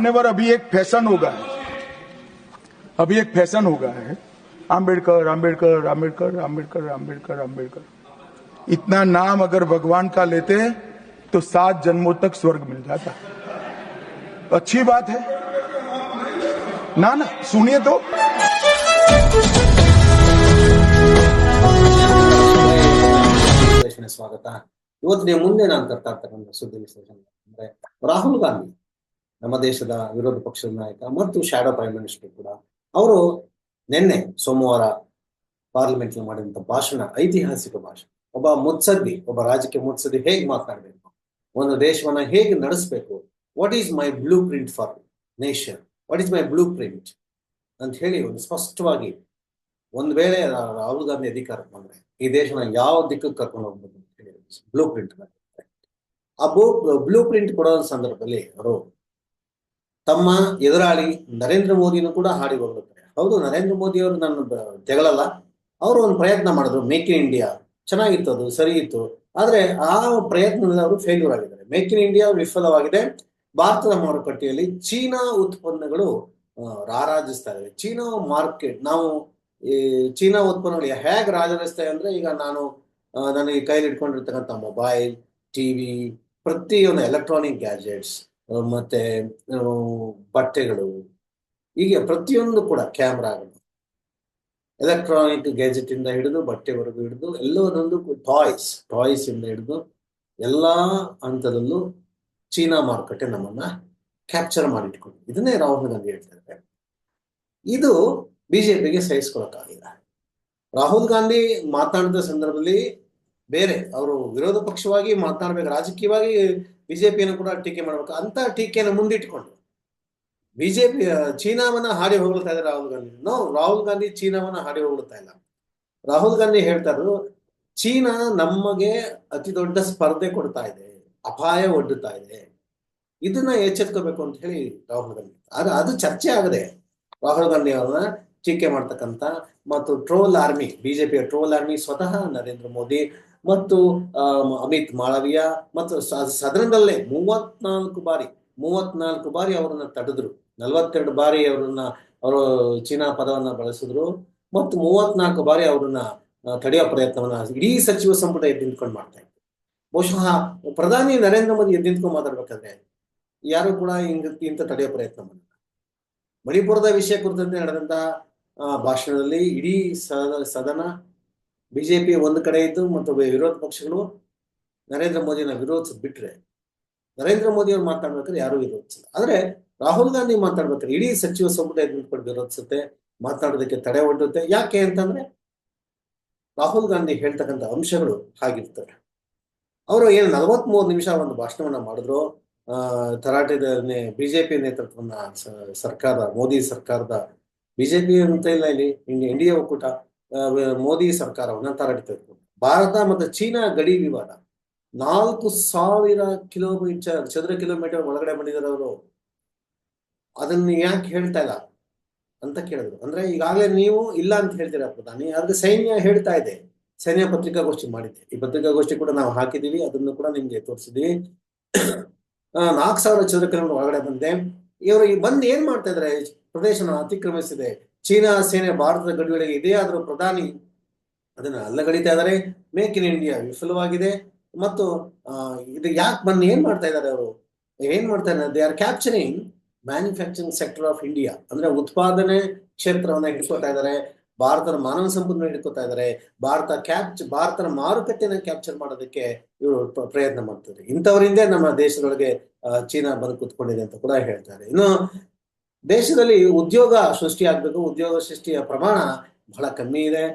मान्यवर अभी एक फैशन हो गया है अभी एक फैशन हो गया है आम्बेडकर आम्बेडकर आम्बेडकर आम्बेडकर आम्बेडकर आम्बेडकर इतना नाम अगर भगवान का लेते हैं तो सात जन्मों तक स्वर्ग मिल जाता अच्छी बात है ना ना सुनिए तो ವಿಶ್ಲೇಷಣೆ ಸ್ವಾಗತ ಇವತ್ತಿನ ಮುಂದೆ ನಾನು ತರ್ತಾ ಇರ್ತಕ್ಕಂಥ ಸುದ್ದಿ ವಿಶ್ಲೇಷಣೆ ಅಂದ್ರೆ ರಾಹುಲ್ ಗಾಂಧಿ ನಮ್ಮ ದೇಶದ ವಿರೋಧ ಪಕ್ಷದ ನಾಯಕ ಮತ್ತು ಶಾಡೋ ಪ್ರೈಮ್ ಮಿನಿಸ್ಟರ್ ಕೂಡ. ಅವರು ನಿನ್ನೆ ಸೋಮವಾರ ಪಾರ್ಲಿಮೆಂಟ್ ಮಾಡಿದಂತ ಭಾಷಣ, ಐತಿಹಾಸಿಕ ಭಾಷಣ. ಒಬ್ಬ ಮುತ್ಸದ್ದಿ, ಒಬ್ಬ ರಾಜಕೀಯ ಮುತ್ಸದ್ದಿ ಹೇಗೆ ಮಾತನಾಡಬೇಕು? ಒಂದು ದೇಶವನ್ನ ಹೇಗೆ ನಡೆಸಬೇಕು? What is my blueprint for nation what is my blueprint ಅಂತ ಹೇಳಿ ಒಂದು ಸ್ಪಷ್ಟವಾಗಿ ಒಂದ್ ವೇಳೆ ರಾಹುಲ್ ಗಾಂಧಿ ಅಧಿಕಾರಕ್ಕೆ ಬಂದ್ರೆ ಈ ದೇಶನ ಯಾವ ದಿಕ್ಕಕ್ಕೆ ಕರ್ಕೊಂಡು ಹೋಗ್ಬೋದು ಅಂತ ಹೇಳಿ ಬ್ಲೂ ಪ್ರಿಂಟ್ ಆ ಬ್ಲೂ ಪ್ರಿಂಟ್ ಕೊಡೋ ಸಂದರ್ಭದಲ್ಲಿ ಅವರು ತಮ್ಮ ಎದುರಾಳಿ ನರೇಂದ್ರ ಮೋದಿನೂ ಕೂಡ ಹಾಡಿ ಹೋಗುತ್ತಾರೆ ಹೌದು, ನರೇಂದ್ರ ಮೋದಿ ಅವರು ನನ್ನ ತೆಗಳಲ್ಲ. ಅವರು ಒಂದು ಪ್ರಯತ್ನ ಮಾಡಿದ್ರು ಮೇಕ್ ಇನ್ ಇಂಡಿಯಾ ಚೆನ್ನಾಗಿತ್ತು ಅದು, ಸರಿ ಇತ್ತು. ಆದ್ರೆ ಆ ಪ್ರಯತ್ನದಲ್ಲಿ ಅವರು ಫೇಲ್ಯೂರ್ ಆಗಿದ್ದಾರೆ. ಮೇಕ್ ಇನ್ ಇಂಡಿಯಾ ವಿಫಲವಾಗಿದೆ. ಭಾರತದ ಮಾರುಕಟ್ಟೆಯಲ್ಲಿ ಚೀನಾ ಉತ್ಪನ್ನಗಳು ರಾರಾಜಿಸ್ತಾ ಇವೆ ಚೀನಾ ಮಾರ್ಕೆಟ್, ನಾವು ಈ ಚೀನಾ ಉತ್ಪನ್ನಗಳು ಹೇಗೆ ರಾಜರಿಸ್ತಾ ಅಂದ್ರೆ, ಈಗ ನಾನು ನನಗೆ ಕೈಲಿ ಇಟ್ಕೊಂಡಿರ್ತಕ್ಕಂಥ ಮೊಬೈಲ್, ಟಿವಿ, ಪ್ರತಿಯೊಂದು ಎಲೆಕ್ಟ್ರಾನಿಕ್ ಗ್ಯಾಜೆಟ್ಸ್ ಮತ್ತೆ ಬಟ್ಟೆಗಳು. ಹೀಗೆ ಪ್ರತಿಯೊಂದು ಕೂಡ ಕ್ಯಾಮ್ರಾಗಳು ಎಲೆಕ್ಟ್ರಾನಿಕ್ ಗ್ಯಾಜೆಟ್ ಇಂದ ಹಿಡಿದು ಬಟ್ಟೆವರೆಗೂ ಹಿಡಿದು ಎಲ್ಲದೊಂದು ಟಾಯ್ಸ್ ಟಾಯ್ಸ್ ಇಂದ ಹಿಡಿದು ಎಲ್ಲ ಹಂತದಲ್ಲೂ ಚೀನಾ ಮಾರುಕಟ್ಟೆ ನಮ್ಮನ್ನ ಕ್ಯಾಪ್ಚರ್ ಮಾಡಿಟ್ಕೊಂಡು ಇದನ್ನೇ ರಾಹುಲ್ ಗಾಂಧಿ ಹೇಳ್ತಾರೆ ಇದು ಬಿಜೆಪಿಗೆ ಸಹಿಸ್ಕೊಳಕ್ಕಾಗಿಲ್ಲ ರಾಹುಲ್ ಗಾಂಧಿ ಮಾತಾಡಿದ ಸಂದರ್ಭದಲ್ಲಿ ಬೇರೆ ಅವರು ವಿರೋಧ ಪಕ್ಷವಾಗಿ ಮಾತನಾಡ್ಬೇಕು ರಾಜಕೀಯವಾಗಿ ಬಿಜೆಪಿಯನ್ನು ಕೂಡ ಟೀಕೆ ಮಾಡ್ಬೇಕು, ಅಂತ ಟೀಕೆಯನ್ನು ಮುಂದಿಟ್ಕೊಂಡು ಬಿಜೆಪಿ ಚೀನಾವನ್ನ ಹಾಡಿ ಹೋಗ್ತಾ ಇದ್ದಾರೆ ರಾಹುಲ್ ಗಾಂಧಿ. ನೋ, ರಾಹುಲ್ ಗಾಂಧಿ ಚೀನಾವನ್ನ ಹಾಡಿ ಹೋಗ್ತಾ ಇಲ್ಲ. ರಾಹುಲ್ ಗಾಂಧಿ ಹೇಳ್ತಾರು ಚೀನಾ ನಮಗೆ ಅತಿ ದೊಡ್ಡ ಸ್ಪರ್ಧೆ ಕೊಡ್ತಾ ಇದೆ, ಅಪಾಯ ಒಡ್ಡುತ್ತಾ ಇದೆ. ಇದನ್ನ ಎಚ್ಚೆತ್ಕೋಬೇಕು ಅಂತ ಹೇಳಿ ರಾಹುಲ್ ಗಾಂಧಿ ಆದ್ರೆ ಅದು ಚರ್ಚೆ ಆಗದೆ ರಾಹುಲ್ ಗಾಂಧಿ ಅವರನ್ನ ಟೀಕೆ ಮಾಡ್ತಕ್ಕಂಥ ಮತ್ತು ಟ್ರೋಲ್ ಆರ್ಮಿ, ಬಿಜೆಪಿಯ ಟ್ರೋಲ್ ಆರ್ಮಿ ಸ್ವತಃ ನರೇಂದ್ರ ಮೋದಿ ಮತ್ತು ಅಮಿತ್ ಮಾಳವಿಯ ಮತ್ತು ಸದನದಲ್ಲೇ ಮೂವತ್ನಾಲ್ಕು ಬಾರಿ ಮೂವತ್ನಾಲ್ಕು ಬಾರಿ ಅವರನ್ನ ತಡೆದ್ರು. ನಲವತ್ತೆರಡು ಬಾರಿ ಅವರನ್ನ, ಅವರು ಚೀನಾ ಪದವನ್ನ ಬಳಸಿದ್ರು. ಮತ್ತು ಮೂವತ್ನಾಲ್ಕು ಬಾರಿ ಅವರನ್ನ ತಡೆಯೋ ಪ್ರಯತ್ನವನ್ನ ಇಡೀ ಸಚಿವ ಸಂಪುಟ ಎದ್ದು ನಿಂತ್ಕೊಂಡು ಮಾಡ್ತಾ ಇತ್ತು ಬಹುಶಃ ಪ್ರಧಾನಿ ನರೇಂದ್ರ ಮೋದಿ ಎದ್ದು ನಿಂತ್ಕೊಂಡು ಮಾತಾಡ್ಬೇಕಾದ್ರೆ, ಯಾರು ಕೂಡ ಹಿಂಗ ಇಂತ ತಡೆಯೋ ಪ್ರಯತ್ನ ಮಾಡಿಲ್ಲ. ಮಣಿಪುರದ ವಿಷಯ ಕುರಿತಂತೆ ನಡೆದಂತಹ ಭಾಷಣದಲ್ಲಿ ಇಡೀ ಸದ- ಸದನ ಬಿಜೆಪಿ ಒಂದು ಕಡೆ ಇದ್ದು ಮತ್ತು ವಿರೋಧ ಪಕ್ಷಗಳು ನರೇಂದ್ರ ಮೋದಿನ ವಿರೋಧಿಸ್ ಬಿಟ್ರೆ ನರೇಂದ್ರ ಮೋದಿ ಅವ್ರು ಮಾತಾಡ್ಬೇಕಾದ್ರೆ ಯಾರು ವಿರೋಧಿಸಿಲ್ಲ ಆದ್ರೆ ರಾಹುಲ್ ಗಾಂಧಿ ಮಾತಾಡ್ಬೇಕಾದ್ರೆ ಇಡೀ ಸಚಿವ ಸಂಪುಟ ನಿಂತ್ಕೊಂಡು ವಿರೋಧಿಸುತ್ತೆ ಮಾತಾಡೋದಕ್ಕೆ ತಡೆ ಒಡ್ಡುತ್ತೆ ಯಾಕೆ ಅಂತಂದ್ರೆ ರಾಹುಲ್ ಗಾಂಧಿ ಹೇಳ್ತಕ್ಕಂಥ ಅಂಶಗಳು ಹಾಗಿರ್ತವೆ. ಅವರು ಏನು ನಲವತ್ಮೂರು ನಿಮಿಷ ಒಂದು ಭಾಷಣವನ್ನ ಮಾಡಿದ್ರು. ಆ ತರಾಟೆದ ಬಿಜೆಪಿ ನೇತೃತ್ವವನ್ನ ಸರ್ಕಾರ, ಮೋದಿ ಸರ್ಕಾರದ ಬಿಜೆಪಿ ಅಂತ ಇಲ್ಲ ಇಲ್ಲಿ ಇಂಡಿ- ಇಂಡಿಯಾ ಒಕ್ಕೂಟ. ಮೋದಿ ಸರ್ಕಾರವನ್ನ ತರಾಟೆ ಭಾರತ ಮತ್ತು ಚೀನಾ ಗಡಿ ವಿವಾದ. ನಾಲ್ಕು ಸಾವಿರ ಕಿಲೋಮೀಟರ್, ಚದರ ಕಿಲೋಮೀಟರ್ ಒಳಗಡೆ ಬಂದಿದ್ದಾರೆ ಅದನ್ನ ಯಾಕೆ ಹೇಳ್ತಾ ಇಲ್ಲ ಅಂತ ಕೇಳಿದ್ರು. ಅಂದ್ರೆ ಈಗಾಗಲೇ ನೀವು ಇಲ್ಲ ಅಂತ ಹೇಳ್ತೀರಾ ಪ್ರಧಾನಿ? ಆದ್ರೆ ಸೈನ್ಯ ಹೇಳ್ತಾ ಇದೆ. ಸೈನ್ಯ ಪತ್ರಿಕಾಗೋಷ್ಠಿ ಮಾಡಿದ್ದೆ. ಈ ಪತ್ರಿಕಾಗೋಷ್ಠಿ ಕೂಡ ನಾವು ಹಾಕಿದೀವಿ ಅದನ್ನ ಕೂಡ ನಿಮ್ಗೆ ತೋರಿಸಿದೀವಿ ನಾಲ್ಕು ಸಾವಿರ ಚದರ ಕಿಲೋಮೀಟರ್ ಒಳಗಡೆ ಬಂದೆ ಇವರು ಬಂದು ಏನ್ ಮಾಡ್ತಾ ಇದಾರೆ? ಪ್ರದೇಶನ ಅತಿಕ್ರಮಿಸಿದೆ. ಚೀನಾ ಸೇನೆ ಭಾರತದ ಗಡಿಯೊಳಗೆ ಇದೆ, ಆದರೂ ಪ್ರಧಾನಿ ಅದನ್ನ ಅಲ್ಲಗಡಿತಾ ಇದ್ದಾರೆ. ಮೇಕ್ ಇನ್ ಇಂಡಿಯಾ ವಿಫಲವಾಗಿದೆ. ಮತ್ತು ಇದು ಯಾಕೆ ಬಂದು ಏನ್ ಮಾಡ್ತಾ ಇದ್ದಾರೆ ಅವರು? ಏನ್ ಮಾಡ್ತಾ ಇದ್ದಾರೆ? They are capturing manufacturing sector of India ಅಂದ್ರೆ ಉತ್ಪಾದನೆ ಕ್ಷೇತ್ರವನ್ನ ಹಿಡ್ಕೋತಾ ಇದ್ದಾರೆ. ಭಾರತದ ಮಾನವ ಸಂಪನ್ಮೂಲ ಹಿಡ್ಕೋತಾ ಇದ್ದಾರೆ. ಭಾರತ ಕ್ಯಾಪ್ಚ ಭಾರತದ ಮಾರುಕಟ್ಟೆನ ಕ್ಯಾಪ್ಚರ್ ಮಾಡೋದಕ್ಕೆ ಇವರು ಪ್ರಯತ್ನ ಮಾಡ್ತಾರೆ ಇಂಥವರಿಂದೇ ನಮ್ಮ ದೇಶದೊಳಗೆ ಚೀನಾ ಬಂದು ಕುತ್ಕೊಂಡಿದೆ ಅಂತ ಕೂಡ ಹೇಳ್ತಾರೆ. ಇನ್ನು ದೇಶದಲ್ಲಿ ಉದ್ಯೋಗ ಸೃಷ್ಟಿ ಆಗ್ಬೇಕು ಉದ್ಯೋಗ ಸೃಷ್ಟಿಯ ಪ್ರಮಾಣ ಬಹಳ ಕಮ್ಮಿ ಇದೆ.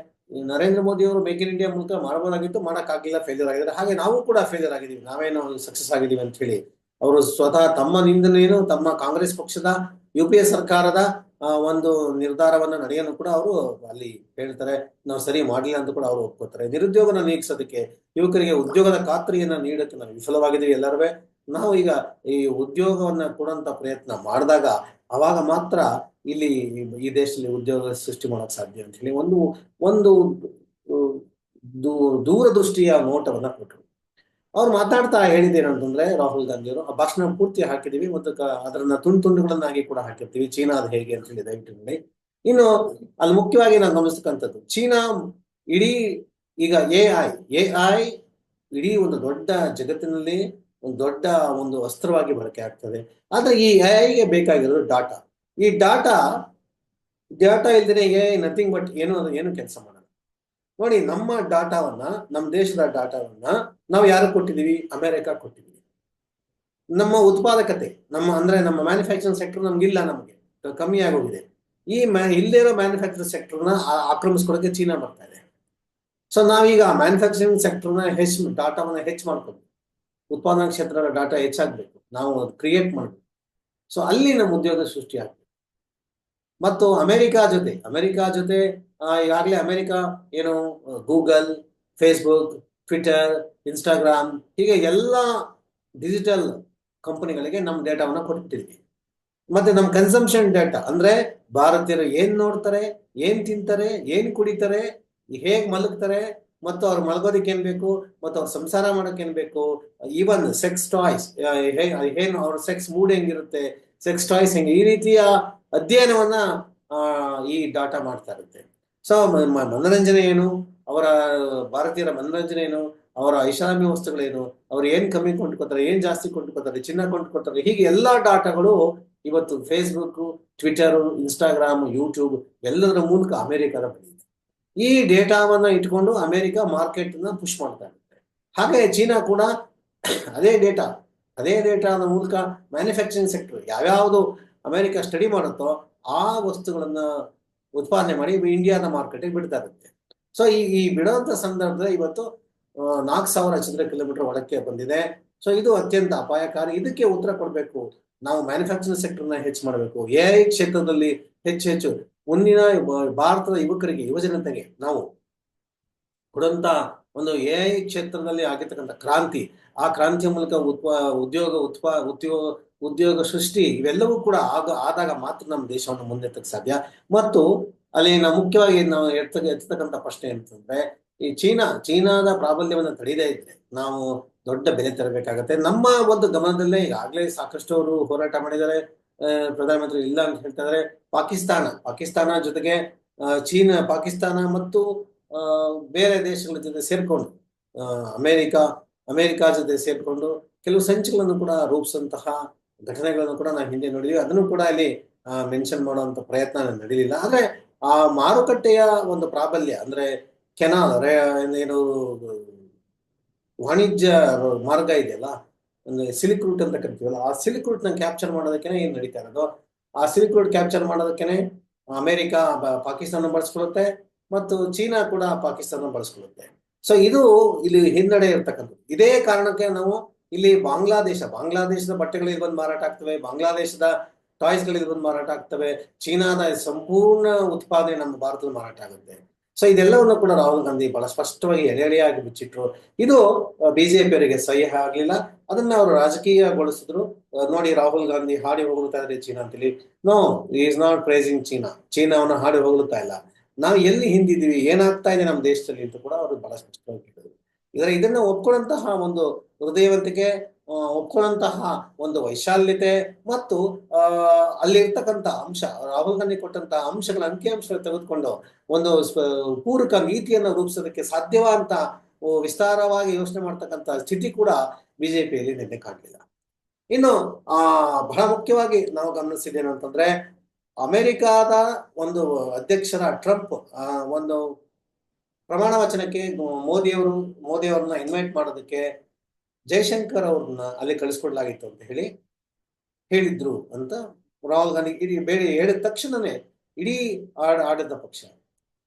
ನರೇಂದ್ರ ಮೋದಿ ಅವರು ಮೇಕ್ ಇನ್ ಇಂಡಿಯಾ ಮೂಲಕ ಮಾಡಬಹುದಾಗಿತ್ತು, ಮಾಡೋಕ್ಕಾಗಿಲ್ಲ ಫೇಲ್ಯೂರ್ ಆಗಿದ್ದಾರೆ ಹಾಗೆ ನಾವು ಕೂಡ ಫೇಲ್ಯೂರ್ ಆಗಿದ್ದೀವಿ. ನಾವೇನೋ ಸಕ್ಸಸ್ ಆಗಿದ್ದೀವಿ ಅಂತ ಹೇಳಿ. ಅವರು ಸ್ವತಃ ತಮ್ಮ ನಿಂದನೇನು ತಮ್ಮ ಕಾಂಗ್ರೆಸ್ ಪಕ್ಷದ ಯು ಪಿ ಎ ಸರ್ಕಾರದ ಒಂದು ನಿರ್ಧಾರವನ್ನ, ನಡೆಯನ್ನು ಕೂಡ ಅವರು ಅಲ್ಲಿ ಹೇಳ್ತಾರೆ, ನಾವು ಸರಿ ಮಾಡಲಿಲ್ಲ ಅಂತ ಕೂಡ ಅವರು ಒಪ್ಕೋತಾರೆ ನಿರುದ್ಯೋಗನ ನೀಗಿಸೋದಕ್ಕೆ, ಯುವಕರಿಗೆ ಉದ್ಯೋಗದ ಖಾತ್ರಿಯನ್ನ ನೀಡಕ್ಕೆ ನಾವು ವಿಫಲವಾಗಿದ್ದೀವಿ ಎಲ್ಲರೂ. ನಾವು ಈಗ ಈ ಉದ್ಯೋಗವನ್ನ ಕೊಡುವಂತ ಪ್ರಯತ್ನ ಮಾಡಿದಾಗ ಅವಾಗ ಮಾತ್ರ ಇಲ್ಲಿ ಈ ದೇಶದಲ್ಲಿ ಉದ್ಯೋಗ ಸೃಷ್ಟಿ ಮಾಡೋಕೆ ಸಾಧ್ಯ ಅಂತ ಹೇಳಿ ಒಂದು ಒಂದು ದೂರದೃಷ್ಟಿಯ ನೋಟವನ್ನ ಕೊಟ್ಟರು. ಅವ್ರು ಮಾತಾಡ್ತಾ ಹೇಳಿದ್ದೇನಂತಂದ್ರೆ ರಾಹುಲ್ ಗಾಂಧಿ ಅವರು, ಆ ಭಾಷಣ ಪೂರ್ತಿ ಹಾಕಿದೀವಿ ಮತ್ತು ಅದರನ್ನ ತುಂಡು ತುಂಡುಗಳನ್ನಾಗಿ ಕೂಡ ಹಾಕಿರ್ತೀವಿ. ಚೀನಾದ ಹೇಗೆ ಅಂತ ಹೇಳಿ ದಯವಿಟ್ಟು ನೋಡಿ. ಇನ್ನು ಅಲ್ಲಿ ಮುಖ್ಯವಾಗಿ ನಾನು ಗಮನಿಸ್ತಕ್ಕಂಥದ್ದು, ಚೀನಾ ಇಡೀ ಈಗ ಎ ಐ ಎ ಐ ಇಡೀ ಒಂದು ದೊಡ್ಡ ಜಗತ್ತಿನಲ್ಲಿ ಒಂದು ದೊಡ್ಡ ಒಂದು ಅಸ್ತ್ರವಾಗಿ ಬಳಕೆ ಆಗ್ತದೆ. ಆದ್ರೆ ಈ ಎ ಐಗೆ ಬೇಕಾಗಿರೋದು ಡಾಟಾ. ಈ ಡಾಟಾ ಡಾಟಾ ಇಲ್ದಿರ ಎ ನಥಿಂಗ್ ಬಟ್ ಏನು ಏನು ಕೆಲಸ ಮಾಡಲ್ಲ. ನೋಡಿ, ನಮ್ಮ ಡಾಟಾವನ್ನ, ನಮ್ಮ ದೇಶದ ಡಾಟಾವನ್ನ ನಾವು ಯಾರು ಕೊಟ್ಟಿದ್ದೀವಿ? ಅಮೆರಿಕ ಕೊಟ್ಟಿದ್ದೀವಿ. ನಮ್ಮ ಉತ್ಪಾದಕತೆ, ನಮ್ಮ ಅಂದ್ರೆ ನಮ್ಮ ಮ್ಯಾನುಫ್ಯಾಕ್ಚರಿಂಗ್ ಸೆಕ್ಟರ್ ನಮ್ಗಿಲ್ಲ ನಮಗೆ. ಕಮ್ಮಿ ಆಗೋಗಿದೆ. ಈ ಮ್ಯಾ ಇಲ್ಲದೇ ಇರೋ ಮ್ಯಾನುಫ್ಯಾಕ್ಚರಿಂಗ್ ಸೆಕ್ಟರ್ನ ಆಕ್ರಮಿಸ್ಕೊಳಕ್ಕೆ ಚೀನಾ ಬರ್ತಾ ಇದೆ. ಸೊ ನಾವೀಗ ಮ್ಯಾನುಫ್ಯಾಕ್ಚರಿಂಗ್ ಸೆಕ್ಟರ್ನ ಹೆಚ್ಚು, ಡಾಟಾವನ್ನ ಹೆಚ್ಚು ಮಾಡ್ಕೊಂಡು ಉತ್ಪಾದನಾ ಕ್ಷೇತ್ರದ ಡಾಟಾ ಹೆಚ್ಚಾಗಬೇಕು. ನಾವು ಅದು ಕ್ರಿಯೇಟ್ ಮಾಡಬೇಕು. ಸೊ ಅಲ್ಲಿ ನಮ್ಮ ಉದ್ಯೋಗ ಸೃಷ್ಟಿ ಆಗಬೇಕು. ಮತ್ತು ಅಮೆರಿಕಾ ಜೊತೆ ಅಮೆರಿಕಾ ಜೊತೆ ಈಗಾಗಲೇ ಅಮೆರಿಕ ಏನು, ಗೂಗಲ್, ಫೇಸ್ಬುಕ್, ಟ್ವಿಟರ್, ಇನ್ಸ್ಟಾಗ್ರಾಮ್, ಹೀಗೆ ಎಲ್ಲ ಡಿಜಿಟಲ್ ಕಂಪನಿಗಳಿಗೆ ನಮ್ಮ ಡೇಟಾವನ್ನ ಕೊಟ್ಟಿರ್ತೀವಿ ಮತ್ತೆ ನಮ್ಮ ಕನ್ಸಂಪ್ಷನ್ ಡೇಟಾ ಅಂದ್ರೆ ಭಾರತೀಯರು ಏನ್ ನೋಡ್ತಾರೆ, ಏನ್ ತಿಂತಾರೆ, ಏನ್ ಕುಡಿತಾರೆ, ಹೇಗ್ ಮಲಗ್ತಾರೆ ಮತ್ತು ಅವ್ರು ಮಲಗೋದಕ್ಕೆ ಏನ್ ಬೇಕು? ಮತ್ತು ಅವ್ರ ಸಂಸಾರ ಮಾಡೋಕೆ ಏನ್ ಬೇಕು? ಈವನ್ ಸೆಕ್ಸ್ ಟಾಯ್ಸ್ ಏನು ಅವ್ರ ಸೆಕ್ಸ್ ಮೂಡ್ ಹೆಂಗಿರುತ್ತೆ? ಸೆಕ್ಸ್ ಟಾಯ್ಸ್ ಹೆಂಗೆ? ಈ ರೀತಿಯ ಅಧ್ಯಯನವನ್ನ ಈ ಡಾಟಾ ಮಾಡ್ತಾ ಇರುತ್ತೆ. ಸೊ ಮನೋರಂಜನೆ ಏನು? ಅವರ ಭಾರತೀಯರ ಮನೋರಂಜನೆ ಏನು? ಅವರ ಐಷಾರಾಮಿ ವಸ್ತುಗಳೇನು ಅವ್ರು ಏನ್ ಕಮ್ಮಿ ಕೊಂಡ್ಕೊತಾರೆ? ಏನ್ ಜಾಸ್ತಿ ಕೊಂಡ್ಕೊತಾರೆ? ಚಿನ್ನ ಕೊಂಡ್ಕೊತಾರೆ? ಹೀಗೆ ಎಲ್ಲಾ ಡಾಟಾಗಳು ಇವತ್ತು ಫೇಸ್ಬುಕ್ ಟ್ವಿಟರ್ ಇನ್ಸ್ಟಾಗ್ರಾಮ್ ಯೂಟ್ಯೂಬ್ ಎಲ್ಲದರ ಮೂಲಕ ಅಮೆರಿಕದ ಬಂದಿದೆ. ಈ ಡೇಟಾವನ್ನ ಇಟ್ಕೊಂಡು ಅಮೆರಿಕ ಮಾರ್ಕೆಟ್ನ ಪುಷ್ ಮಾಡ್ತಾ ಇರುತ್ತೆ. ಹಾಗೆ ಚೀನಾ ಕೂಡ ಅದೇ ಡೇಟಾ, ಅದೇ ಡೇಟಾದ ಮೂಲಕ ಮ್ಯಾನುಫ್ಯಾಕ್ಚರಿಂಗ್ ಸೆಕ್ಟರ್ ಯಾವ್ಯಾವುದು ಅಮೆರಿಕ ಸ್ಟಡಿ ಮಾಡುತ್ತೋ ಆ ವಸ್ತುಗಳನ್ನ ಉತ್ಪಾದನೆ ಮಾಡಿ ಇಂಡಿಯಾದ ಮಾರ್ಕೆಟಿಗೆ ಬಿಡ್ತಾ ಇರುತ್ತೆ. ಸೊ, ಈ ಈ ಬಿಡುವಂತ ಸಂದರ್ಭದಲ್ಲಿ ಇವತ್ತು ನಾಲ್ಕು ಸಾವಿರ ಚದರ ಕಿಲೋಮೀಟರ್ ಒಳಕ್ಕೆ ಬಂದಿದೆ. ಸೊ, ಇದು ಅತ್ಯಂತ ಅಪಾಯಕಾರಿ. ಇದಕ್ಕೆ ಉತ್ತರ ಕೊಡಬೇಕು. ನಾವು ಮ್ಯಾನುಫ್ಯಾಕ್ಚರಿಂಗ್ ಸೆಕ್ಟರ್ನ ಹೆಚ್ಚು ಮಾಡಬೇಕು. ಎ ಐ ಕ್ಷೇತ್ರದಲ್ಲಿ ಹೆಚ್ಚು ಹೆಚ್ಚು ಮುಂದಿನ ಭಾರತದ ಯುವಕರಿಗೆ, ಯುವಜನತೆಗೆ ನಾವು ಕೊಡುವಂತ ಒಂದು ಎ ಐ ಕ್ಷೇತ್ರದಲ್ಲಿ ಆಗಿರ್ತಕ್ಕಂಥ ಕ್ರಾಂತಿ, ಆ ಕ್ರಾಂತಿಯ ಮೂಲಕ ಉತ್ಪ, ಉದ್ಯೋಗ ಉತ್ಪಾ, ಉದ್ಯೋಗ ಉದ್ಯೋಗ ಸೃಷ್ಟಿ ಇವೆಲ್ಲವೂ ಕೂಡ ಆಗ, ಆದಾಗ ಮಾತ್ರ ನಮ್ಮ ದೇಶವನ್ನು ಮುಂದೆತ್ತಕ್ಕೆ ಸಾಧ್ಯ. ಮತ್ತು ಅಲ್ಲಿ ನಾವು ಮುಖ್ಯವಾಗಿ ನಾವು ಎತ್ತ ಎತ್ತತಕ್ಕಂಥ ಪ್ರಶ್ನೆ ಅಂತಂದ್ರೆ ಈ ಚೀನಾ, ಚೀನಾದ ಪ್ರಾಬಲ್ಯವನ್ನು ತಡೆಯದೇ ಇದ್ರೆ ನಾವು ದೊಡ್ಡ ಬೆಲೆ ತರಬೇಕಾಗತ್ತೆ. ನಮ್ಮ ಒಂದು ಗಮನದಲ್ಲೇ ಈಗಾಗಲೇ ಸಾಕಷ್ಟು ಅವರು ಹೋರಾಟ ಮಾಡಿದ್ದಾರೆ. ಪ್ರಧಾನಮಂತ್ರಿ ಇಲ್ಲ ಅಂತ ಹೇಳ್ತಾರೆ ಪಾಕಿಸ್ತಾನ ಪಾಕಿಸ್ತಾನ ಜೊತೆಗೆ ಚೀನಾ, ಪಾಕಿಸ್ತಾನ ಮತ್ತು ಬೇರೆ ದೇಶಗಳ ಜೊತೆ ಸೇರ್ಕೊಂಡು ಅಮೇರಿಕ, ಅಮೆರಿಕ ಜೊತೆ ಸೇರ್ಕೊಂಡು ಕೆಲವು ಸಂಚುಗಳನ್ನು ಕೂಡ ರೂಪಿಸಂತಹ ಘಟನೆಗಳನ್ನು ಕೂಡ ನಾವು ಹಿಂದೆ ನೋಡಿದ್ವಿ. ಅದನ್ನು ಕೂಡ ಇಲ್ಲಿ ಮೆನ್ಷನ್ ಮಾಡುವಂತ ಪ್ರಯತ್ನ ನಡೀಲಿಲ್ಲ. ಆದ್ರೆ ಆ ಮಾರುಕಟ್ಟೆಯ ಒಂದು ಪ್ರಾಬಲ್ಯ ಅಂದ್ರೆ ಕೆನಾಲ್ ಏನು, ವಾಣಿಜ್ಯ ಮಾರ್ಗ ಇದೆಯಲ್ಲ ಅಂದ್ರೆ ಸಿಲಿಕ್ ರೂಟ್ ಅಂತ ಕರಿತೀವಲ್ಲ, ಆ ಸಿಲ್ಕ್ ರೂಟ್ನ ಕ್ಯಾಪ್ಚರ್ ಮಾಡೋದಕ್ಕೆ ಏನ್ ನಡೀತಾ ಇರೋದು? ಆ ಸಿಲ್ಕ್ ರೂಟ್ ಕ್ಯಾಪ್ಚರ್ ಮಾಡೋದಕ್ಕೆ ಅಮೆರಿಕ ಪಾಕಿಸ್ತಾನ ಬಳಸ್ಕೊಳ್ಳುತ್ತೆ ಮತ್ತು ಚೀನಾ ಕೂಡ ಪಾಕಿಸ್ತಾನ ಬಳಸ್ಕೊಳ್ಳುತ್ತೆ. ಸೊ ಇದು ಇಲ್ಲಿ ಹಿನ್ನಡೆ ಇರ್ತಕ್ಕಂಥದ್ದು. ಇದೇ ಕಾರಣಕ್ಕೆ ನಾವು ಇಲ್ಲಿ ಬಾಂಗ್ಲಾದೇಶ, ಬಾಂಗ್ಲಾದೇಶದ ಬಟ್ಟೆಗಳು ಇಲ್ಲಿ ಬಂದು ಮಾರಾಟ ಆಗ್ತವೆ, ಬಾಂಗ್ಲಾದೇಶದ ಟಾಯ್ಸ್ಗಳು ಇಲ್ಲಿ ಬಂದು ಮಾರಾಟ ಆಗ್ತವೆ, ಚೀನಾದ ಸಂಪೂರ್ಣ ಉತ್ಪಾದನೆ ನಮ್ಮ ಭಾರತದಲ್ಲಿ ಮಾರಾಟ ಆಗುತ್ತೆ. ಸೊ ಇದೆಲ್ಲವನ್ನು ಕೂಡ ರಾಹುಲ್ ಗಾಂಧಿ ಬಹಳ ಸ್ಪಷ್ಟವಾಗಿ ಎಲೆಯಾಗಿ ಬಿಚ್ಚಿಟ್ರು. ಇದು ಬಿಜೆಪಿಯವರಿಗೆ ಸಹ್ಯ ಆಗ್ಲಿಲ್ಲ. ಅದನ್ನ ಅವರು ರಾಜಕೀಯಗೊಳಿಸಿದ್ರು. ನೋಡಿ ರಾಹುಲ್ ಗಾಂಧಿ ಹಾಡಿ ಹೋಗ್ತಾ ಇದ್ರೆ ಚೀನಾ ಅಂತೇಳಿ. No is not praising China. ಚೀನಾವನ್ನ ಹಾಡಿ ಹೋಗ್ತಾ ಇಲ್ಲ. ನಾವು ಎಲ್ಲಿ ಹಿಂದಿದ್ದೀವಿ? ಏನಾಗ್ತಾ ಇದೆ ನಮ್ಮ ದೇಶದಲ್ಲಿ ಅಂತ ಕೂಡ ಅವರು ಬಹಳ ಸ್ಪಷ್ಟವಾಗಿ ಇದರ ಇದನ್ನ ಒಪ್ಕೊಳ್ಳುವಂತಹ ಒಂದು ಹೃದಯವಂತಿಕೆ ಒಪ್ಕೊಳ್ಳಂತಹ ಒಂದು ವೈಶಾಲ್ಯತೆ ಮತ್ತು ಅಲ್ಲಿರ್ತಕ್ಕಂಥ ಅಂಶ, ರಾಹುಲ್ ಗಾಂಧಿ ಕೊಟ್ಟಂತಹ ಅಂಶಗಳ ಅಂಕಿಅಂಶಗಳು ತೆಗೆದುಕೊಂಡು ಒಂದು ಪೂರಕ ನೀತಿಯನ್ನು ರೂಪಿಸೋದಕ್ಕೆ ಸಾಧ್ಯವಾದಂತ ವಿಸ್ತಾರವಾಗಿ ಯೋಚನೆ ಮಾಡ್ತಕ್ಕಂಥ ಸ್ಥಿತಿ ಕೂಡ ಬಿಜೆಪಿಯಲ್ಲಿ ನಿನ್ನೆ ಕಾಣಲಿಲ್ಲ. ಇನ್ನು, ಆ, ಬಹಳ ಮುಖ್ಯವಾಗಿ ನಾವು ಗಮನಿಸಿದ್ದೇನು ಅಂತಂದ್ರೆ, ಅಮೆರಿಕಾದ ಒಂದು ಅಧ್ಯಕ್ಷರ ಟ್ರಂಪ್ ಒಂದು ಪ್ರಮಾಣ ವಚನಕ್ಕೆ ಮೋದಿಯವರು, ಮೋದಿಯವರನ್ನ ಇನ್ವೈಟ್ ಮಾಡೋದಕ್ಕೆ ಜಯಶಂಕರ್ ಅವ್ರನ್ನ ಅಲ್ಲಿ ಕಳಿಸ್ಕೊಡ್ಲಾಗಿತ್ತು ಅಂತ ಹೇಳಿ ಹೇಳಿದ್ರು ಅಂತ ರಾಹುಲ್ ಗಾಂಧಿ ಇಡೀ ಬೇರೆ ಹೇಳಿದ ತಕ್ಷಣನೇ ಇಡೀ ಆಡ, ಆಡಳಿತ ಪಕ್ಷ,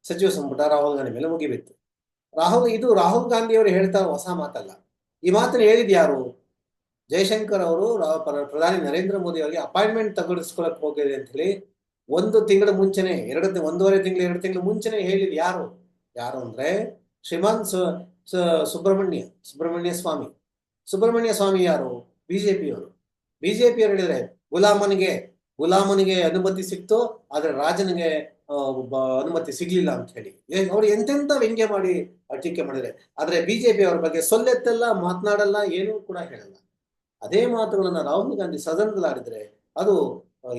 ಸಚಿವ ಸಂಪುಟ ರಾಹುಲ್ ಗಾಂಧಿ ಮೇಲೆ ಮುಗಿಬಿತ್ತು. ರಾಹುಲ್, ಇದು ರಾಹುಲ್ ಗಾಂಧಿ ಅವರು ಹೇಳ್ತಾ ಹೊಸ ಮಾತಲ್ಲ. ಈ ಮಾತನ್ನು ಹೇಳಿದ್ ಯಾರು? ಜಯಶಂಕರ್ ಅವರು ಪ್ರಧಾನಿ ನರೇಂದ್ರ ಮೋದಿ ಅವರಿಗೆ ಅಪಾಯಿಂಟ್ಮೆಂಟ್ ತಗೊಳಿಸ್ಕೊಳಕ್ ಹೋಗಿದೆ ಅಂತ ಹೇಳಿ ಒಂದು ತಿಂಗಳ ಮುಂಚೆನೆ, ಎರಡು ಒಂದೂವರೆ ತಿಂಗಳು, ಎರಡು ತಿಂಗಳು ಮುಂಚೆನೆ ಹೇಳಿದ್ ಯಾರು? ಯಾರು ಅಂದ್ರೆ ಶ್ರೀಮಾನ್ ಸುಬ್ರಹ್ಮಣ್ಯ ಸುಬ್ರಹ್ಮಣ್ಯ ಸ್ವಾಮಿ. ಸುಬ್ರಹ್ಮಣ್ಯ ಸ್ವಾಮಿ ಯಾರು? ಬಿಜೆಪಿಯವರು. ಬಿಜೆಪಿಯವರು ಹೇಳಿದ್ರೆ ಗುಲಾಮನಿಗೆ ಗುಲಾಮನಿಗೆ ಅನುಮತಿ ಸಿಕ್ತು, ಆದ್ರೆ ರಾಜನಿಗೆ ಅನುಮತಿ ಸಿಗ್ಲಿಲ್ಲ ಅಂತ ಹೇಳಿ. ಅವ್ರು ಎಂತೆಂತ ವ್ಯಂಗ್ಯ ಮಾಡಿ ಟೀಕೆ ಮಾಡಿದ್ರೆ. ಆದ್ರೆ ಬಿಜೆಪಿ ಅವ್ರ ಬಗ್ಗೆ ಸೊಲ್ಲೆತ್ತಲ್ಲ, ಮಾತನಾಡಲ್ಲ, ಏನೂ ಕೂಡ ಹೇಳಲ್ಲ. ಅದೇ ಮಾತುಗಳನ್ನ ರಾಹುಲ್ ಗಾಂಧಿ ಸದನದಲ್ಲಿ ಆಡಿದ್ರೆ ಅದು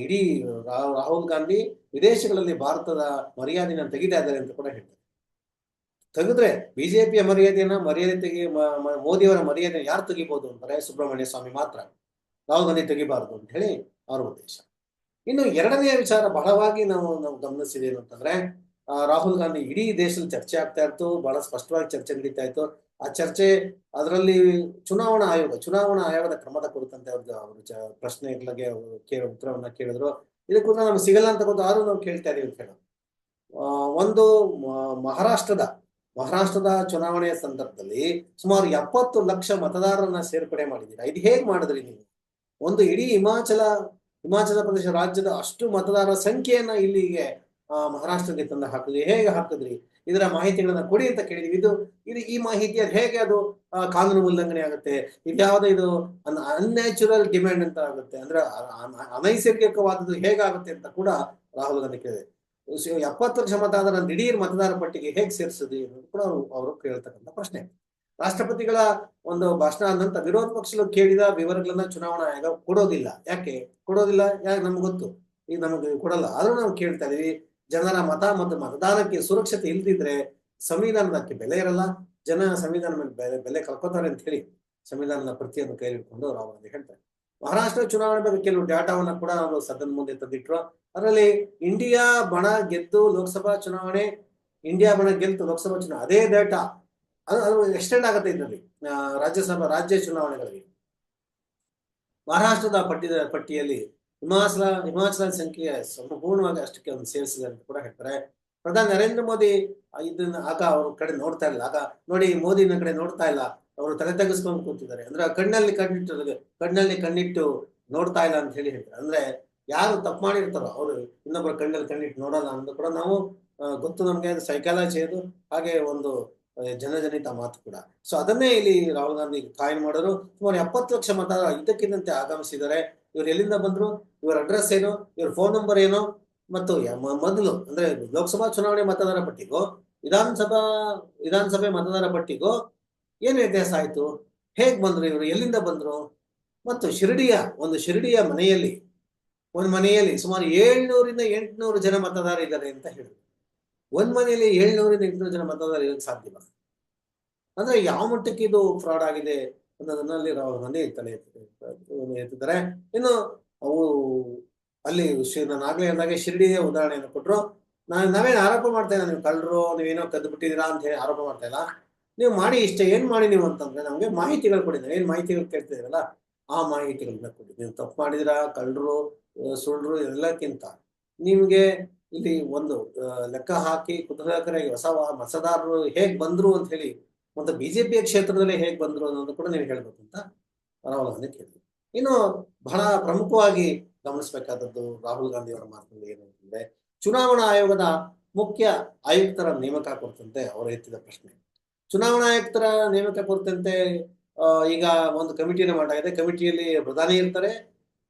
ಇಡೀ ರಾಹುಲ್ ಗಾಂಧಿ ವಿದೇಶಗಳಲ್ಲಿ ಭಾರತದ ಮರ್ಯಾದೆನ ತೆಗಿತಾ ಇದ್ದಾರೆ ಅಂತ ಕೂಡ ಹೇಳ್ತಾರೆ. ತೆಗೆದ್ರೆ ಬಿಜೆಪಿಯ ಮರ್ಯಾದೆಯನ್ನ ಮರ್ಯಾದೆ ತೆಗಿ ಮೋದಿಯವರ ಮರ್ಯಾದೆ ಯಾರು ತೆಗಿಬಹುದು ಅಂತಾರೆ ಸುಬ್ರಹ್ಮಣ್ಯ ಸ್ವಾಮಿ ಮಾತ್ರ. ರಾಹುಲ್ ಗಾಂಧಿ ತೆಗಿಬಾರದು ಅಂತ ಹೇಳಿ ಅವರ ಉದ್ದೇಶ. ಇನ್ನು ಎರಡನೆಯ ವಿಚಾರ ಬಹಳವಾಗಿ ನಾವು ನಾವು ಗಮನಿಸಿದೇನು ಅಂತಂದ್ರೆ ರಾಹುಲ್ ಗಾಂಧಿ ಇಡೀ ದೇಶದಲ್ಲಿ ಚರ್ಚೆ ಆಗ್ತಾ ಇತ್ತು, ಬಹಳ ಸ್ಪಷ್ಟವಾಗಿ ಚರ್ಚೆ ನಡೀತಾ ಇತ್ತು. ಆ ಚರ್ಚೆ ಅದರಲ್ಲಿ ಚುನಾವಣಾ ಆಯೋಗ, ಚುನಾವಣಾ ಆಯೋಗದ ಕ್ರಮದ ಕುರಿತಂತೆ ಅವ್ರದ್ದು ಅವ್ರ ಪ್ರಶ್ನೆಗಳಿಗೆ ಅವರು ಕೇಳ ಉತ್ತರವನ್ನ ಕೇಳಿದ್ರು. ಇದಕ್ಕೆ ನಮ್ಗೆ ಸಿಗಲ್ಲ ಅಂತ ಗೊತ್ತು ಆದ್ರೂ ನಾವು ಕೇಳ್ತಾ ಇದೀವಿ ಅಂತ ಹೇಳೋದು. ಒಂದು ಮಹಾರಾಷ್ಟ್ರದ ಮಹಾರಾಷ್ಟ್ರದ ಚುನಾವಣೆಯ ಸಂದರ್ಭದಲ್ಲಿ ಸುಮಾರು ಎಪ್ಪತ್ತು ಲಕ್ಷ ಮತದಾರರನ್ನ ಸೇರ್ಪಡೆ ಮಾಡಿದ್ದೀರಾ? ಇದು ಹೇಗ್ ಮಾಡಿದ್ರಿ ನೀವು? ಒಂದು ಇಡೀ ಹಿಮಾಚಲ ಹಿಮಾಚಲ ಪ್ರದೇಶ ರಾಜ್ಯದ ಅಷ್ಟು ಮತದಾರರ ಸಂಖ್ಯೆಯನ್ನ ಇಲ್ಲಿಗೆ ಆ, ಮಹಾರಾಷ್ಟ್ರಕ್ಕೆ ತಂದು ಹಾಕಿದ್ರಿ. ಹೇಗೆ ಹಾಕಿದ್ರಿ? ಇದರ ಮಾಹಿತಿಗಳನ್ನ ಕೊಡಿ ಅಂತ ಕೇಳಿದ್ವಿ. ಇದು ಇದು ಈ ಮಾಹಿತಿಯ ಹೇಗೆ ಅದು ಕಾನೂನು ಉಲ್ಲಂಘನೆ ಆಗುತ್ತೆ? ಇದ್ಯಾವುದೋ ಇದು? ಅನ್ಯಾಚುರಲ್ ಡಿಮ್ಯಾಂಡ್ ಅಂತ ಆಗುತ್ತೆ. ಅಂದ್ರೆ ಅನೈಸರ್ಗಿಕವಾದದ್ದು ಹೇಗಾಗುತ್ತೆ ಅಂತ ಕೂಡ ರಾಹುಲ್ ಗಾಂಧಿ ಕೇಳಿದೆ ಎಪ್ಪತ್ತು ಲಕ್ಷ ನಾನು ದಿಢೀರ್ ಮತದಾರ ಪಟ್ಟಿಗೆ ಹೇಗೆ ಸೇರಿಸಿದ್ರಿ ಅನ್ನೋದು ಕೂಡ ಅವರು ಕೇಳ್ತಕ್ಕಂಥ ಪ್ರಶ್ನೆ. ರಾಷ್ಟ್ರಪತಿಗಳ ಒಂದು ಭಾಷಣ ಆದ ವಿರೋಧ ಪಕ್ಷಗಳು ಕೇಳಿದ ವಿವರಗಳನ್ನ ಚುನಾವಣಾ ಆಯೋಗ ಕೊಡೋದಿಲ್ಲ. ಯಾಕೆ? ಕೊಡೋದಿಲ್ಲ? ಯಾಕೆ? ನಮ್ಗೆ ಗೊತ್ತು. ಈಗ ನಮಗೆ ಕೊಡಲ್ಲ. ಆದ್ರೂ ನಾವು ಕೇಳ್ತಾ ಇದೀವಿ, ಜನರ ಮತ ಮತ್ತು ಮತದಾನಕ್ಕೆ ಸುರಕ್ಷತೆ ಇಲ್ದಿದ್ರೆ ಸಂವಿಧಾನಕ್ಕೆ ಬೆಲೆ ಇರಲ್ಲ. ಜನ ಸಂವಿಧಾನ ಬೆಲೆ ಬೆಲೆ ಕಳ್ಕೊತಾರೆ ಅಂತ ಹೇಳಿ ಸಂವಿಧಾನದ ಪ್ರತಿಯನ್ನು ಕೈಲಿಟ್ಕೊಂಡು ಅವರು ಹೇಳ್ತಾರೆ. ಮಹಾರಾಷ್ಟ್ರ ಚುನಾವಣೆ ಬಗ್ಗೆ ಕೆಲವು ಡಾಟಾವನ್ನ ಕೂಡ ಅವರು ಸದನ ಮುಂದೆ ತಂದಿಟ್ರು. ಅದರಲ್ಲಿ ಇಂಡಿಯಾ ಬಣ ಗೆದ್ದು ಲೋಕಸಭಾ ಚುನಾವಣೆ ಇಂಡಿಯಾ ಬಣ ಗೆದ್ದು ಲೋಕಸಭಾ ಚುನಾವಣೆ, ಅದೇ ಡೇಟಾ. ಅದು ಅದು ಎಕ್ಸ್ಟೆಂಡ್ ಆಗುತ್ತೆ ಇದರಲ್ಲಿ ರಾಜ್ಯಸಭಾ, ರಾಜ್ಯ ಚುನಾವಣೆಗಳಿಗೆ. ಮಹಾರಾಷ್ಟ್ರದ ಪಟ್ಟಿದ, ಪಟ್ಟಿಯಲ್ಲಿ ಹಿಮಾಚಲ ಹಿಮಾಚಲ ಸಂಖ್ಯೆ ಸಂಪೂರ್ಣವಾಗಿ ಅಷ್ಟಕ್ಕೆ ಒಂದು ಸೇರಿಸಿದೆ ಅಂತ ಕೂಡ ಹೇಳ್ತಾರೆ. ಪ್ರಧಾನಿ ನರೇಂದ್ರ ಮೋದಿ ಇದನ್ನ ಆಗ ಅವ್ರ ಕಡೆ ನೋಡ್ತಾ ಇಲ್ಲ ಆಗ ನೋಡಿ ಮೋದಿನ ಕಡೆ ನೋಡ್ತಾ ಇಲ್ಲ. ಅವರು ತಲೆ ತೆಗೆಸ್ಕೊಂಡು ಕೂತಿದ್ದಾರೆ. ಅಂದ್ರೆ ಕಣ್ಣಲ್ಲಿ ಕಣ್ಣಿಟ್ಟು ಕಣ್ಣಲ್ಲಿ ಕಣ್ಣಿಟ್ಟು ನೋಡ್ತಾ ಇಲ್ಲ ಅಂತ ಹೇಳಿ ಹೇಳ್ತಾರೆ. ಅಂದ್ರೆ ಯಾರು ತಪ್ಪು ಮಾಡಿರ್ತಾರೋ ಅವರು ಇನ್ನೊಬ್ಬರ ಕಣ್ಣಲ್ಲಿ ಕಣ್ಣಿಟ್ಟು ನೋಡಲ್ಲ ಅನ್ನೋದು ಕೂಡ ನಾವು ಗೊತ್ತು ನಮ್ಗೆ ಸೈಕಾಲಜಿ ಅದು, ಹಾಗೆ ಒಂದು ಜನಜನಿತ ಮಾತು ಕೂಡ. ಸೊ ಅದನ್ನೇ ಇಲ್ಲಿ ರಾಹುಲ್ ಗಾಂಧಿ ಕಾಯಿನ್ ಮಾಡೋರು ಸುಮಾರು ಎಪ್ಪತ್ತು ಲಕ್ಷ ಮತ ಇದ್ದಕ್ಕಿದ್ದಂತೆ ಆಗಮಿಸಿದ್ದಾರೆ. ಇವ್ರು ಎಲ್ಲಿಂದ ಬಂದ್ರು? ಇವರ ಅಡ್ರೆಸ್ ಏನು? ಇವ್ರ ಫೋನ್ ನಂಬರ್ ಏನು? ಮತ್ತು ಮೊದಲು, ಅಂದ್ರೆ ಲೋಕಸಭಾ ಚುನಾವಣೆ ಮತದಾರ ಪಟ್ಟಿಗೂ, ವಿಧಾನಸಭಾ, ವಿಧಾನಸಭೆ ಮತದಾರ ಪಟ್ಟಿಗೂ ಏನು ವ್ಯತ್ಯಾಸ ಆಯ್ತು, ಹೇಗೆ ಬಂದರು ಇವರು, ಎಲ್ಲಿಂದ ಬಂದರು? ಮತ್ತು ಶಿರಡಿಯ, ಒಂದು ಶಿರಡಿಯ ಮನೆಯಲ್ಲಿ, ಒಂದು ಮನೆಯಲ್ಲಿ ಸುಮಾರು ಏಳ್ನೂರಿಂದ ಎಂಟುನೂರು ಜನ ಮತದಾರ ಇದ್ದಾರೆ ಅಂತ ಹೇಳಿದ್ರು. ಒಂದು ಮನೆಯಲ್ಲಿ ಏಳ್ನೂರಿಂದ ಎಂಟುನೂರು ಜನ ಮತದಾರ ಇರೋದು ಸಾಧ್ಯವ ಅಂದ್ರೆ ಯಾವ ಮಟ್ಟಕ್ಕೆ ಇದು ಫ್ರಾಡ್ ಆಗಿದೆ ಅನ್ನೋದನ್ನಲ್ಲಿ ಮನೆ ತಲೆ ಎತ್ತಿ- ಎತ್ತಿದ್ದಾರೆ. ಇನ್ನು ಅವು ಅಲ್ಲಿ ನಾನು ಆಗಲೇ ಅಂದಾಗ ಶಿರಡಿಯ ಉದಾಹರಣೆಯನ್ನು ಕೊಟ್ಟರು ನಾನು ನಾವೇನು ಆರೋಪ ಮಾಡ್ತಾ ನೀವು ಕಳ್ಳರು, ನೀವೇನೋ ಕದ್ದು ಬಿಟ್ಟಿದ್ದೀರಾ ಅಂತ ಹೇಳಿ ಆರೋಪ ಮಾಡ್ತಾ ಇಲ್ಲ. ನೀವು ಮಾಡಿ ಇಷ್ಟ, ಏನು ಮಾಡಿ ನೀವು ಅಂತಂದ್ರೆ ನಮಗೆ ಮಾಹಿತಿಗಳು ಕೊಡಿ ಏನು ಮಾಹಿತಿಗಳು ಕೇಳ್ತಿದ್ದೀರಲ್ಲ, ಆ ಮಾಹಿತಿಗಳನ್ನ ಕೊಡಿ. ನೀವು ತಪ್ಪು ಮಾಡಿದಿರಾ ಕಳ್ಳರು ಸುಳ್ಳರು ಸುಳ್ಳು ಎಲ್ಲಕ್ಕಿಂತ ನಿಮಗೆ ಇಲ್ಲಿ ಒಂದು ಲೆಕ್ಕ ಹಾಕಿ ಕುತೂಹಲಕರಾಗಿ ಹೊಸ ಮತದಾರರು ಹೇಗ್ ಬಂದರು ಅಂತ ಹೇಳಿ ಮತ್ತು ಬಿಜೆಪಿಯ ಕ್ಷೇತ್ರದಲ್ಲಿ ಹೇಗೆ ಬಂದ್ರು ಅನ್ನೋದು ಕೂಡ ನೀವು ಹೇಳ್ಬೇಕು ಅಂತ ರಾಹುಲ್ ಕೇಳಿದ್ರು ಇನ್ನು ಬಹಳ ಪ್ರಮುಖವಾಗಿ ಗಮನಿಸಬೇಕಾದದ್ದು ರಾಹುಲ್ ಗಾಂಧಿ ಅವರ ಮಾತುಗಳು ಏನು ಅಂತಂದ್ರೆ, ಚುನಾವಣಾ ಆಯೋಗದ ಮುಖ್ಯ ಆಯುಕ್ತರ ನೇಮಕ ಕುರಿತಂತೆ ಅವರು ಎತ್ತಿದ ಪ್ರಶ್ನೆ. ಚುನಾವಣಾ ಆಯುಕ್ತರ ನೇಮಕ ಕುರಿತಂತೆ ಈಗ ಒಂದು ಕಮಿಟಿಯನ್ನು ಮಾಡಲಾಗಿದೆ. ಕಮಿಟಿಯಲ್ಲಿ ಪ್ರಧಾನಿ ಇರ್ತಾರೆ,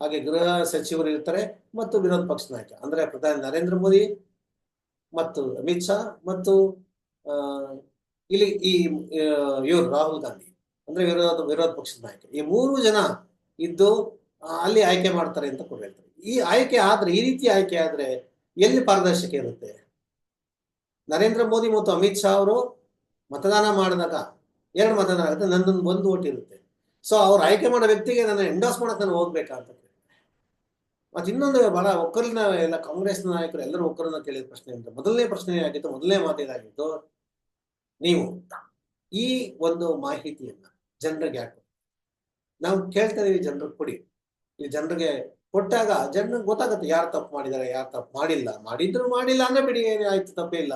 ಹಾಗೆ ಗೃಹ ಸಚಿವರು ಇರ್ತಾರೆ, ಮತ್ತು ವಿರೋಧ ಪಕ್ಷ ನಾಯಕ, ಅಂದ್ರೆ ಪ್ರಧಾನಿ ನರೇಂದ್ರ ಮೋದಿ ಮತ್ತು ಅಮಿತ್ ಶಾ ಮತ್ತು ಇಲ್ಲಿ ಈ ಇವರು ರಾಹುಲ್ ಗಾಂಧಿ, ಅಂದ್ರೆ ವಿರೋಧ ವಿರೋಧ ಪಕ್ಷದ ನಾಯಕ. ಈ ಮೂರು ಜನ ಇದ್ದು ಅಲ್ಲಿ ಆಯ್ಕೆ ಮಾಡ್ತಾರೆ ಅಂತ ಕೂಡ ಹೇಳ್ತಾರೆ. ಈ ಆಯ್ಕೆ ಆದ್ರೆ, ಈ ರೀತಿ ಆಯ್ಕೆ ಆದ್ರೆ ಎಲ್ಲಿ ಪಾರದರ್ಶಕ ಇರುತ್ತೆ? ನರೇಂದ್ರ ಮೋದಿ ಮತ್ತು ಅಮಿತ್ ಶಾ ಅವರು ಮತದಾನ ಮಾಡಿದಾಗ ಎರಡು ಮತದಾನ ಆಗುತ್ತೆ ನನ್ನೊಂದು ಒಂದು ಓಟ್ ಇರುತ್ತೆ. ಸೊ ಅವ್ರು ಆಯ್ಕೆ ಮಾಡೋ ವ್ಯಕ್ತಿಗೆ ನನ್ನ ಎಂಡೋಸ್ ಮಾಡೋಕೆ ನಾನು ಹೋಗ್ಬೇಕಾಗ್ತದೆ. ಮತ್ತೆ ಇನ್ನೊಂದು ಬಹಳ ಒಕ್ಕಲಿನ ಎಲ್ಲ ಕಾಂಗ್ರೆಸ್ ನಾಯಕರು ಎಲ್ಲರೂ ಒಕ್ಕರನ್ನ ಕೇಳಿದ ಪ್ರಶ್ನೆ ಅಂತ ಮೊದಲನೇ ಪ್ರಶ್ನೆ ಆಗಿತ್ತು, ಮೊದಲನೇ ಮಾತಿದಾಗಿತ್ತು ನೀವು ಈ ಒಂದು ಮಾಹಿತಿಯನ್ನ ಜನರಿಗೆ ಯಾಕೆ ನಾವು ಕೇಳ್ತಾ ಇದೀವಿ ಜನರಿಗೆ ಕೊಡಿ. ಈ ಜನರಿಗೆ ಕೊಟ್ಟಾಗ ಜನರಿಗೆ ಗೊತ್ತಾಗುತ್ತೆ ಯಾರು ತಪ್ಪು ಮಾಡಿದ್ದಾರೆ, ಯಾರು ತಪ್ಪು ಮಾಡಿಲ್ಲ. ಮಾಡಿದ್ರು ಮಾಡಿಲ್ಲ ಅಂದ್ರೆ ಬಿಡಿ, ಏನೇ ಆಯ್ತು, ತಪ್ಪೇ ಇಲ್ಲ.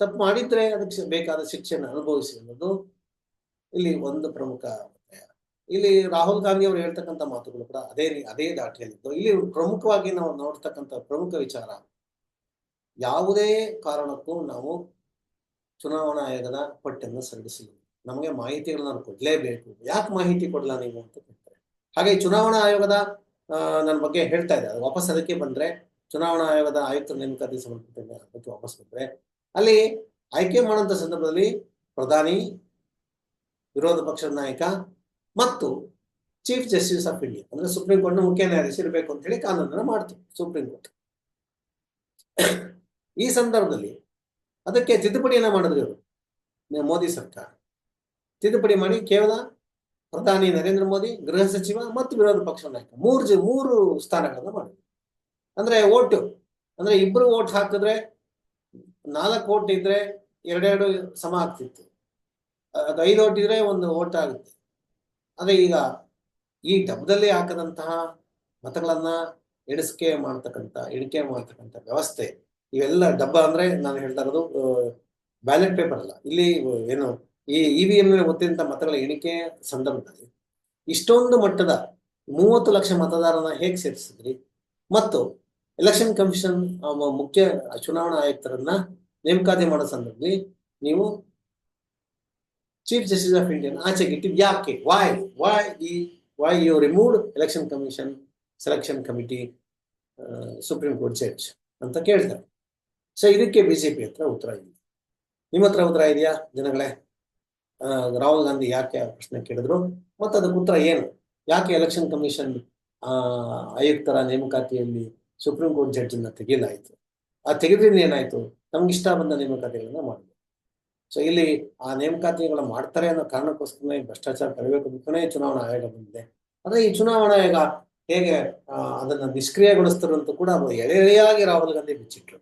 ತಪ್ಪು ಮಾಡಿದ್ರೆ ಅದಕ್ಕೆ ಬೇಕಾದ ಶಿಕ್ಷೆಯನ್ನು ಅನುಭವಿಸಿ ಅನ್ನೋದು ಇಲ್ಲಿ ಒಂದು ಪ್ರಮುಖ. ಇಲ್ಲಿ ರಾಹುಲ್ ಗಾಂಧಿ ಅವರು ಹೇಳ್ತಕ್ಕಂಥ ಮಾತುಗಳು ಕೂಡ ಅದೇ ಅದೇ ದಾಟಿಯಲ್ಲಿದ್ದು. ಇಲ್ಲಿ ಪ್ರಮುಖವಾಗಿ ನಾವು ನೋಡ್ತಕ್ಕಂಥ ಪ್ರಮುಖ ವಿಚಾರ, ಯಾವುದೇ ಕಾರಣಕ್ಕೂ ನಾವು ಚುನಾವಣಾ ಆಯೋಗದ ಪಟ್ಟಿಯನ್ನು ಸಲ್ಲಿಸಲಿಲ್ಲ ನಮಗೆ ಮಾಹಿತಿಗಳನ್ನ ಕೊಡ್ಲೇಬೇಕು. ಯಾಕೆ ಮಾಹಿತಿ ಕೊಡಲ್ಲ ನೀವು ಅಂತ ಕೇಳ್ತಾರೆ. ಹಾಗೆ ಚುನಾವಣಾ ಆಯೋಗದ ನನ್ನ ಬಗ್ಗೆ ಹೇಳ್ತಾ ಇದ್ದಾರೆ. ವಾಪಸ್ ಅದಕ್ಕೆ ಬಂದ್ರೆ ಚುನಾವಣಾ ಆಯೋಗದ ಆಯುಕ್ತರ ನೇಮಕಾತಿ ಸಂಬಂಧಪಟ್ಟ ವಾಪಸ್ ಬಂದ್ರೆ ಅಲ್ಲಿ ಆಯ್ಕೆ ಮಾಡುವಂತ ಸಂದರ್ಭದಲ್ಲಿ ಪ್ರಧಾನಿ, ವಿರೋಧ ಪಕ್ಷದ ನಾಯಕ ಮತ್ತು ಚೀಫ್ ಜಸ್ಟಿಸ್ ಆಫ್ ಇಂಡಿಯಾ ಅಂದ್ರೆ ಸುಪ್ರೀಂ ಕೋರ್ಟ್ನ ಮುಖ್ಯ ನ್ಯಾಯಾಧೀಶ ಇರಬೇಕು ಅಂತ ಹೇಳಿ ಕಾನೂನನ್ನು ಮಾಡ್ತು ಸುಪ್ರೀಂ ಕೋರ್ಟ್. ಈ ಸಂದರ್ಭದಲ್ಲಿ ಅದಕ್ಕೆ ತಿದ್ದುಪಡಿಯನ್ನ ಮಾಡಿದ್ರು ಇವರು. ಮೋದಿ ಸರ್ಕಾರ. ತಿದ್ದುಪಡಿ ಮಾಡಿ ಕೇವಲ ಪ್ರಧಾನಿ ನರೇಂದ್ರ ಮೋದಿ, ಗೃಹ ಸಚಿವ ಮತ್ತು ವಿರೋಧ ಪಕ್ಷದ ನಾಯಕ ಮೂರು ಮೂರು ಸ್ಥಾನಗಳನ್ನ ಮಾಡಿದ್ರು. ಅಂದ್ರೆ ಓಟು. ಅಂದ್ರೆ ಇಬ್ರು ಓಟ್ ಹಾಕಿದ್ರೆ ನಾಲ್ಕು ಓಟ್ ಇದ್ರೆ ಎರಡೆರಡು ಸಮ ಆಗ್ತಿತ್ತು. ಅದು ಐದು ಓಟ್ ಇದ್ರೆ ಒಂದು ಓಟ್ ಆಗುತ್ತೆ. ಅದೇ ಈಗ ಈ ಡಬ್ಬದಲ್ಲಿ ಹಾಕದಂತಹ ಮತಗಳನ್ನ ಎಣಿಸ್ಕೆ ಮಾಡ್ತಕ್ಕಂಥ, ಎಣಿಕೆ ಮಾಡ್ತಕ್ಕಂಥ ವ್ಯವಸ್ಥೆ, ಇವೆಲ್ಲ ಡಬ್ಬ ಅಂದ್ರೆ ನಾನು ಹೇಳ್ತಾ ಇರೋದು ಬ್ಯಾಲೆಟ್ ಪೇಪರ್ ಅಲ್ಲ. ಇಲ್ಲಿ ಏನು, ಈ ಇ ವಿ ಎಂ ಒತ್ತಿದಂತ ಮತಗಳ ಎಣಿಕೆ ಸಂದರ್ಭದಲ್ಲಿ ಇಷ್ಟೊಂದು ಮಟ್ಟದ ಮೂವತ್ತು ಲಕ್ಷ ಮತದಾರನ ಹೇಗೆ ಸೇರಿಸಿದ್ರಿ? ಮತ್ತು ಎಲೆಕ್ಷನ್ ಕಮಿಷನ್ ಮುಖ್ಯ ಚುನಾವಣಾ ಆಯುಕ್ತರನ್ನ ನೇಮಕಾತಿ ಮಾಡೋ ಸಂದರ್ಭದಲ್ಲಿ ನೀವು ಚೀಫ್ ಜಸ್ಟಿಸ್ ಆಫ್ ಇಂಡಿಯನ್ ಆಚೆಗಿಟ್ಟು ಯಾಕೆ? ವಾಯ್ ವಾಯ್ ಈ why you removed election commission selection committee supreme court judge ಅಂತ ಕೇಳ್ತಾರೆ. ಸೊ ಇದಕ್ಕೆ ಬಿಜೆಪಿ ಹತ್ರ ಉತ್ತರ ಇದೆ. ನಿಮ್ಮ ಹತ್ರ ಉತ್ತರ ಇದೆಯಾ ಜನಗಳೇ? ರಾಹುಲ್ ಗಾಂಧಿ ಯಾಕೆ ಪ್ರಶ್ನೆ ಕೇಳಿದ್ರು? ಮತ್ತು ಅದಕ್ಕೆ ಉತ್ತರ ಏನು? ಯಾಕೆ ಎಲೆಕ್ಷನ್ ಕಮಿಷನ್ ಆಯುಕ್ತರ ನೇಮಕಾತಿಯಲ್ಲಿ ಸುಪ್ರೀಂ ಕೋರ್ಟ್ ಜಡ್ಜನ್ನ ತೆಗೆಯಲಾಯಿತು. ಆ ತೆಗೆದ್ರಿಂದ ಏನಾಯ್ತು? ನಮ್ಗೆ ಇಷ್ಟ ಬಂದ ನೇಮಕಾತಿಗಳನ್ನ ಮಾಡಿದ್ರು ಸೊ ಇಲ್ಲಿ ಆ ನೇಮಕಾತಿಗಳ ಮಾಡ್ತಾರೆ ಅನ್ನೋ ಕಾರಣಕ್ಕೋಸ್ಕರನೇ ಭ್ರಷ್ಟಾಚಾರ ತಡೆಬೇಕು ಅಂತಲೇ ಚುನಾವಣಾ ಆಯೋಗ ಬಂದಿದೆ. ಅಂದ್ರೆ ಈ ಚುನಾವಣಾ ಆಯೋಗ ಹೇಗೆ ಅದನ್ನ ನಿಷ್ಕ್ರಿಯಗೊಳಿಸ್ತಾರೆ ಅಂತ ಕೂಡ ಎಳೆ ಎಳೆಯಾಗಿ ರಾಹುಲ್ ಗಾಂಧಿ ಬಿಚ್ಚಿಟ್ರು.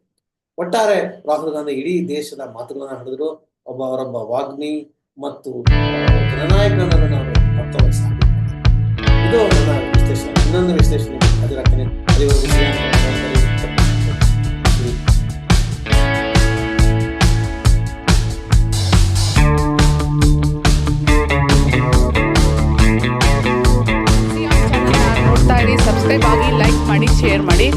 ಒಟ್ಟಾರೆ ರಾಹುಲ್ ಗಾಂಧಿ ಇಡೀ ದೇಶದ ಮಾತುಗಳನ್ನ ಹಿಡಿದ್ರು ಒಬ್ಬ, ಅವರೊಬ್ಬ ವಾಗ್ಮಿ ಮತ್ತು ಜನನಾಯಕನನ್ನು ನಾವು ಇದು ನನ್ನ ವಿಶ್ಲೇಷಣೆ ಇನ್ನೊಂದು ವಿಶ್ಲೇಷಣೆ ನೋಡ್ತಾ ಇರಿ ಸಬ್ಸ್ಕ್ರೈಬ್ ಆಗಿ ಲೈಕ್ ಮಾಡಿ ಶೇರ್ ಮಾಡಿ.